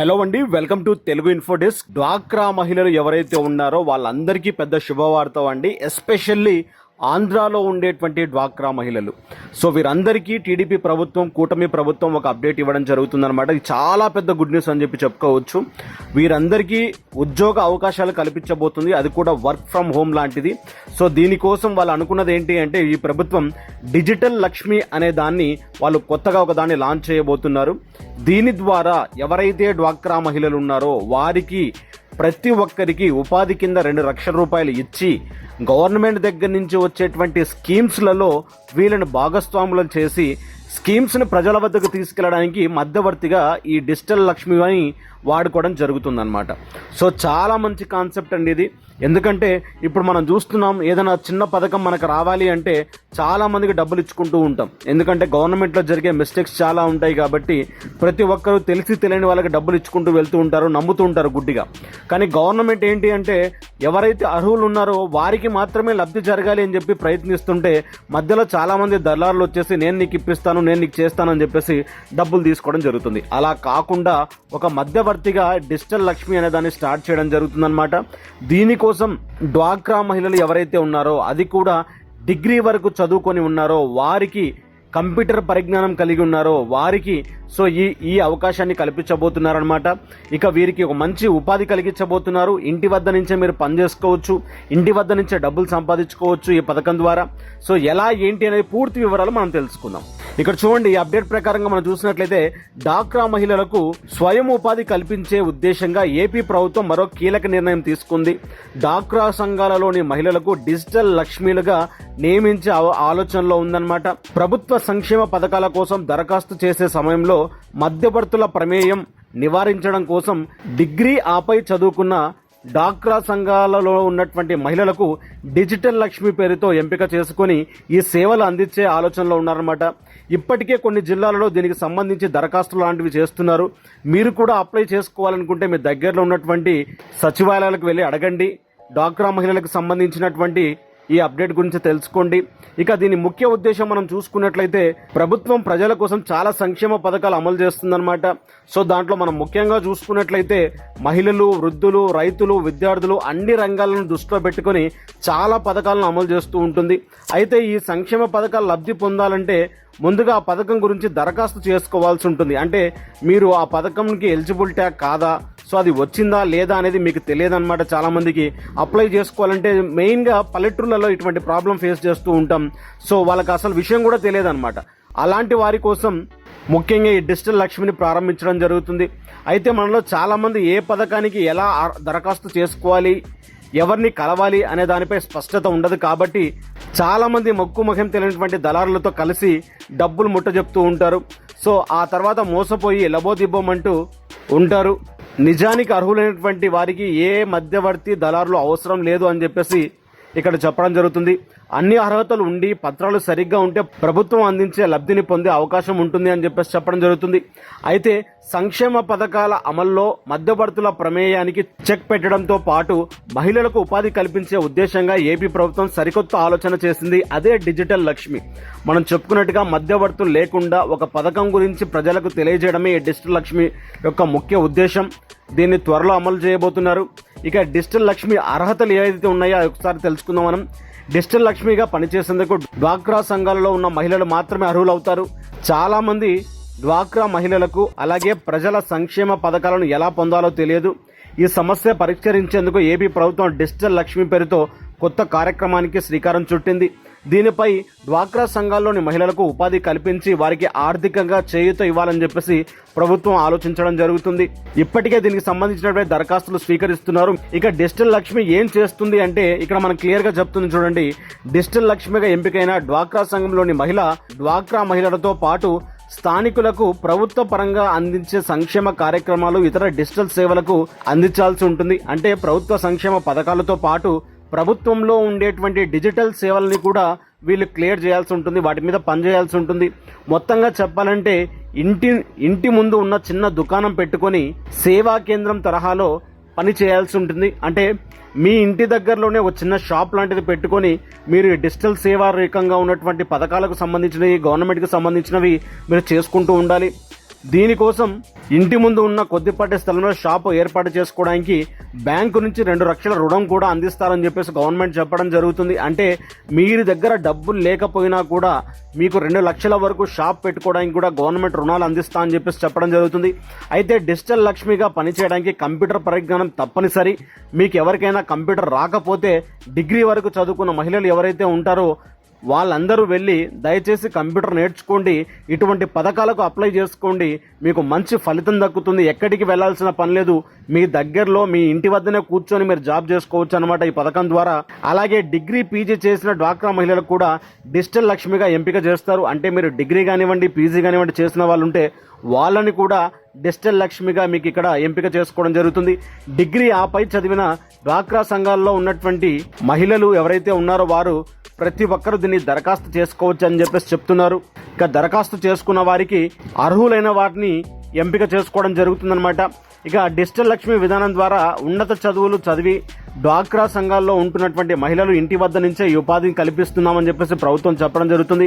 Hello అండి welcome to Telugu ఇన్ఫోడెస్క్. డ్వాక్రా మహిళలు ఎవరైతే ఉన్నారో వాళ్ళందరికీ పెద్ద శుభవార్త అండి. ఎస్పెషల్లీ ఆంధ్రాలో ఉండేటువంటి డ్వాక్రా మహిళలు. సో వీరందరికీ టీడీపీ ప్రభుత్వం కూటమి ప్రభుత్వం ఒక అప్డేట్ ఇవ్వడం జరుగుతుందన్నమాట. ఇది చాలా పెద్ద గుడ్ న్యూస్ అని చెప్పి చెప్పుకోవచ్చు. వీరందరికీ ఉద్యోగ అవకాశాలు కల్పించబోతుంది. అది కూడా వర్క్ ఫ్రమ్ హోమ్ లాంటిది. సో దీనికోసం వాళ్ళు అనుకున్నది ఏంటి అంటే ఈ ప్రభుత్వం డిజిటల్ లక్ష్మి అనే దాన్ని వాళ్ళు కొత్తగా ఒక దాన్ని లాంచ్ చేయబోతున్నారు. దీని ద్వారా ఎవరైతే డ్వాక్రా మహిళలు ఉన్నారో వారికి ప్రతి ఒక్కరికి ఉపాధి కింద రెండు లక్షల రూపాయలు ఇచ్చి గవర్నమెంట్ దగ్గర నుంచి వచ్చేటువంటి స్కీమ్స్లలో వీళ్ళని భాగస్వాములను చేసి స్కీమ్స్ని ప్రజల వద్దకు తీసుకెళ్ళడానికి మధ్యవర్తిగా ఈ డిజిటల్ లక్ష్మి అని వాడుకోవడం జరుగుతుందన్నమాట. సో చాలా మంచి కాన్సెప్ట్ అండి ఇది. ఎందుకంటే ఇప్పుడు మనం చూస్తున్నాం ఏదైనా చిన్న పథకం మనకు రావాలి అంటే చాలామందికి డబ్బులు ఇచ్చుకుంటూ ఉంటాం. ఎందుకంటే గవర్నమెంట్లో జరిగే మిస్టేక్స్ చాలా ఉంటాయి కాబట్టి ప్రతి ఒక్కరూ తెలిసి తెలియని వాళ్ళకి డబ్బులు ఇచ్చుకుంటూ వెళ్తూ ఉంటారు నమ్ముతూ ఉంటారు గుడ్డిగా. కానీ గవర్నమెంట్ ఏంటి అంటే ఎవరైతే అర్హులు ఉన్నారో వారికి మాత్రమే లబ్ధి జరగాలి అని చెప్పి ప్రయత్నిస్తుంటే మధ్యలో చాలామంది దళారులు వచ్చేసి నేను నీకు ఇప్పిస్తాను నేను నీకు చేస్తాను అని చెప్పేసి డబ్బులు తీసుకోవడం జరుగుతుంది. అలా కాకుండా ఒక మధ్య మధ్యవర్తిగా డిజిటల్ లక్ష్మి అనే దాన్ని స్టార్ట్ చేయడం జరుగుతుందన్నమాట. దీనికోసం డ్వాక్రా మహిళలు ఎవరైతే ఉన్నారో అది కూడా డిగ్రీ వరకు చదువుకొని ఉన్నారో వారికి కంప్యూటర్ పరిజ్ఞానం కలిగి ఉన్నారో వారికి సో ఈ ఈ అవకాశాన్ని కల్పించబోతున్నారనమాట ఇక వీరికి ఒక మంచి ఉపాధి కలిగించబోతున్నారు. ఇంటి వద్ద నుంచే మీరు పని చేసుకోవచ్చు. ఇంటి వద్ద నుంచే డబ్బులు సంపాదించుకోవచ్చు ఈ పథకం ద్వారా. సో ఎలా ఏంటి అనేది పూర్తి వివరాలు మనం తెలుసుకుందాం. ఇక్కడ చూడండి ఈ అప్డేట్ ప్రకారంగా మనం చూసినట్లయితే డాక్రా మహిళలకు స్వయం ఉపాధి కల్పించే ఉద్దేశంగా ఏపీ ప్రభుత్వం మరో కీలక నిర్ణయం తీసుకుంది. డాక్రా సంఘాలలోని మహిళలకు డిజిటల్ లక్ష్మీలుగా నియమించే ఆలోచనలో ఉందన్నమాట. ప్రభుత్వ సంక్షేమ పథకాల కోసం దరఖాస్తు చేసే సమయంలో మధ్యవర్తుల ప్రమేయం నివారించడం కోసం డిగ్రీ ఆపై చదువుకున్న డాక్రా సంఘాలలో ఉన్నటువంటి మహిళలకు డిజిటల్ లక్ష్మి పేరుతో ఎంపిక చేసుకొని ఈ సేవలు అందించే ఆలోచనలో ఉన్నారన్నమాట. ఇప్పటికే కొన్ని జిల్లాలలో దీనికి సంబంధించి దరఖాస్తులు లాంటివి చేస్తున్నారు. మీరు కూడా అప్లై చేసుకోవాలనుకుంటే మీ దగ్గరలో ఉన్నటువంటి సచివాలయాలకు వెళ్ళి అడగండి. డాక్రా మహిళలకు సంబంధించినటువంటి ఈ అప్డేట్ గురించి తెలుసుకోండి. ఇక దీని ముఖ్య ఉద్దేశం మనం చూసుకున్నట్లయితే ప్రభుత్వం ప్రజల కోసం చాలా సంక్షేమ పథకాలు అమలు చేస్తుందన్నమాట. సో దాంట్లో మనం ముఖ్యంగా చూసుకున్నట్లయితే మహిళలు వృద్ధులు రైతులు విద్యార్థులు అన్ని రంగాలను దృష్టిలో పెట్టుకొని చాలా పథకాలను అమలు చేస్తూ ఉంటుంది. అయితే ఈ సంక్షేమ పథకాలు లబ్ధి పొందాలంటే ముందుగా ఆ పథకం గురించి దరఖాస్తు చేసుకోవాల్సి ఉంటుంది. అంటే మీరు ఆ పథకంకి ఎలిజిబిలిటీ కాదా? సో అది వచ్చిందా లేదా అనేది మీకు తెలియదు అనమాట చాలామందికి అప్లై చేసుకోవాలంటే మెయిన్గా పల్లెటూర్లలో ఇటువంటి ప్రాబ్లం ఫేస్ చేస్తూ ఉంటాం. సో వాళ్ళకి అసలు విషయం కూడా తెలియదు అనమాట అలాంటి వారి కోసం ముఖ్యంగా ఈ డిజిటల్ లక్ష్మిని ప్రారంభించడం జరుగుతుంది. అయితే మనలో చాలామంది ఏ పథకానికి ఎలా దరఖాస్తు చేసుకోవాలి ఎవరిని కలవాలి అనే దానిపై స్పష్టత ఉండదు కాబట్టి చాలామంది మొక్కు ముఖం తెలియనటువంటి దళారులతో కలిసి డబ్బులు ముట్ట చెప్తూ ఉంటారు. సో ఆ తర్వాత మోసపోయి లబోదిబ్బమంటూ ఉంటారు. నిజానికి అర్హులైనటువంటి వారికి ఏ మధ్యవర్తి దళారులు అవసరం లేదు అని చెప్పేసి ఇక్కడ చెప్పడం జరుగుతుంది. అన్ని అర్హతలు ఉండి పత్రాలు సరిగ్గా ఉంటే ప్రభుత్వం అందించే లబ్ధిని పొందే అవకాశం ఉంటుంది అని చెప్పేసి చెప్పడం జరుగుతుంది. అయితే సంక్షేమ పథకాల అమల్లో మధ్యవర్తుల ప్రమేయానికి చెక్ పెట్టడంతో పాటు మహిళలకు ఉపాధి కల్పించే ఉద్దేశంగా ఏపీ ప్రభుత్వం సరికొత్త ఆలోచన చేసింది. అదే డిజిటల్ లక్ష్మి. మనం చెప్పుకున్నట్టుగా మధ్యవర్తులు లేకుండా ఒక పథకం గురించి ప్రజలకు తెలియజేయడమే ఈ డిజిటల్ లక్ష్మి యొక్క ముఖ్య ఉద్దేశం. దీన్ని త్వరలో అమలు చేయబోతున్నారు. ఇక డిజిటల్ లక్ష్మి అర్హతలు ఏవైతే ఉన్నాయో అవి ఒకసారి తెలుసుకుందాం మనం. డిజిటల్ లక్ష్మిగా పనిచేసేందుకు డ్వాక్రా సంఘాలలో ఉన్న మహిళలు మాత్రమే అర్హులవుతారు. అవుతారు చాలామంది డ్వాక్రా మహిళలకు అలాగే ప్రజల సంక్షేమ పథకాలను ఎలా పొందాలో తెలియదు. ఈ సమస్య పరిష్కరించేందుకు ఏపీ ప్రభుత్వం డిజిటల్ లక్ష్మి పేరుతో కొత్త కార్యక్రమానికి శ్రీకారం చుట్టింది. దీనిపై డ్వాక్రా సంఘాల్లోని మహిళలకు ఉపాధి కల్పించి వారికి ఆర్థికంగా చేయూత ఇవ్వాలని చెప్పేసి ప్రభుత్వం ఆలోచించడం జరుగుతుంది. ఇప్పటికే దీనికి సంబంధించినటువంటి దరఖాస్తులు స్వీకరిస్తున్నారు. ఇక డిజిటల్ లక్ష్మి ఏం చేస్తుంది అంటే ఇక్కడ మనం క్లియర్గా చెప్తుంది చూడండి. డిజిటల్ లక్ష్మిగా ఎంపికైన డ్వాక్రా సంఘంలోని మహిళ డ్వాక్రా మహిళలతో పాటు స్థానికులకు ప్రభుత్వ పరంగా అందించే సంక్షేమ కార్యక్రమాలు ఇతర డిజిటల్ సేవలకు అందించాల్సి ఉంటుంది. అంటే ప్రభుత్వ సంక్షేమ పథకాలతో పాటు ప్రభుత్వంలో ఉండేటువంటి డిజిటల్ సేవల్ని కూడా వీళ్ళు క్లియర్ చేయాల్సి ఉంటుంది వాటి మీద పనిచేయాల్సి ఉంటుంది. మొత్తంగా చెప్పాలంటే ఇంటి ఇంటి ముందు ఉన్న చిన్న దుకాణం పెట్టుకొని సేవా కేంద్రం తరహాలో పని చేయాల్సి ఉంటుంది. అంటే మీ ఇంటి దగ్గరలోనే ఒక చిన్న షాప్ లాంటిది పెట్టుకొని మీరు డిజిటల్ సేవా రకంగా ఉన్నటువంటి పథకాలకు సంబంధించినవి గవర్నమెంట్కి సంబంధించినవి మీరు చేసుకుంటూ ఉండాలి. దీనికోసం ఇంటి ముందు ఉన్న కొద్దిపాటి స్థలంలో షాపు ఏర్పాటు చేసుకోవడానికి బ్యాంకు నుంచి రెండు లక్షల రుణం కూడా అందిస్తారని చెప్పేసి గవర్నమెంట్ చెప్పడం జరుగుతుంది. అంటే మీరు దగ్గర డబ్బులు లేకపోయినా కూడా మీకు రెండు లక్షల వరకు షాప్ పెట్టుకోవడానికి కూడా గవర్నమెంట్ రుణాలు అందిస్తా అని చెప్పేసి చెప్పడం జరుగుతుంది. అయితే డిజిటల్ లక్ష్మిగా పనిచేయడానికి కంప్యూటర్ పరిజ్ఞానం తప్పనిసరి. మీకు ఎవరికైనా కంప్యూటర్ రాకపోతే డిగ్రీ వరకు చదువుకున్న మహిళలు ఎవరైతే ఉంటారో వాళ్ళందరూ వెళ్ళి దయచేసి కంప్యూటర్ నేర్చుకోండి ఇటువంటి పథకాలకు అప్లై చేసుకోండి. మీకు మంచి ఫలితం దక్కుతుంది. ఎక్కడికి వెళ్ళాల్సిన పని లేదు. మీ దగ్గరలో మీ ఇంటి వద్దనే కూర్చొని మీరు జాబ్ చేసుకోవచ్చు అనమాట ఈ పథకం ద్వారా. అలాగే డిగ్రీ పీజీ చేసిన డ్వాక్రా మహిళలకు కూడా డిజిటల్ లక్ష్మిగా ఎంపిక చేస్తారు. అంటే మీరు డిగ్రీ కానివ్వండి పీజీ కానివ్వండి చేసిన వాళ్ళు ఉంటే వాళ్ళని కూడా డిజిటల్ లక్ష్మిగా మీకు ఇక్కడ ఎంపిక చేసుకోవడం జరుగుతుంది. డిగ్రీ ఆపై చదివిన డ్వాక్రా సంఘాల్లో ఉన్నటువంటి మహిళలు ఎవరైతే ఉన్నారో వారు ప్రతి ఒక్కరు దీన్ని దరఖాస్తు చేసుకోవచ్చు అని చెప్పేసి చెప్తున్నారు. ఇక దరఖాస్తు చేసుకున్న వారికి అర్హులైన వాటిని ఎంపిక చేసుకోవడం జరుగుతుందన్నమాట. ఇక డిజిటల్ లక్ష్మి విధానం ద్వారా ఉన్నత చదువులు చదివి డ్వాక్రా సంఘాల్లో ఉంటున్నటువంటి మహిళలు ఇంటి వద్ద నుంచే ఈ ఉపాధిని కల్పిస్తున్నామని చెప్పేసి ప్రభుత్వం చెప్పడం జరుగుతుంది.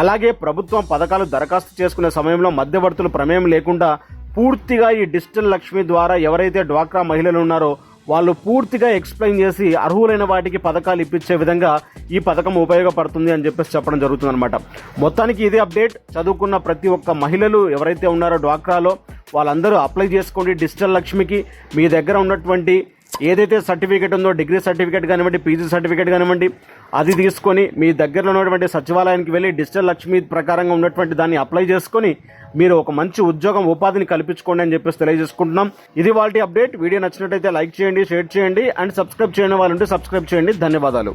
అలాగే ప్రభుత్వం పథకాలు దరఖాస్తు చేసుకునే సమయంలో మధ్యవర్తులు ప్రమేయం లేకుండా పూర్తిగా ఈ డిజిటల్ లక్ష్మి ద్వారా ఎవరైతే డ్వాక్రా మహిళలు ఉన్నారో వాళ్ళు పూర్తిగా ఎక్స్ప్లెయిన్ చేసి అర్హులైన వాటికి పథకాలు ఇప్పించే విధంగా ఈ పథకం ఉపయోగపడుతుంది అని చెప్పేసి చెప్పడం జరుగుతుంది అనమాట మొత్తానికి ఇదే అప్డేట్. చదువుకున్న ప్రతి ఒక్క మహిళలు ఎవరైతే ఉన్నారో డ్వాక్రాలో వాళ్ళందరూ అప్లై చేసుకోండి డిజిటల్ లక్ష్మికి. మీ దగ్గర ఉన్నటువంటి ఏదైతే సర్టిఫికేట్ ఉందో డిగ్రీ సర్టిఫికేట్ కానివ్వండి పీజీ సర్టిఫికేట్ కానివ్వండి అది తీసుకొని మీ దగ్గరలో ఉన్నటువంటి సచివాలయానికి వెళ్ళి డిజిటల్ లక్ష్మి ప్రకారంగా ఉన్నటువంటి దాన్ని అప్లై చేసుకొని మీరు ఒక మంచి ఉద్యోగం ఉపాధిని కల్పించుకోండి అని చెప్పేసి తెలియజేసుకుంటున్నాం. ఇది వాళ్ళ అప్డేట్. వీడియో నచ్చినట్టయితే లైక్ చేయండి షేర్ చేయండి అండ్ సబ్స్క్రైబ్ చేయని వాళ్ళు ఉంటే సబ్స్క్రైబ్ చేయండి. ధన్యవాదాలు.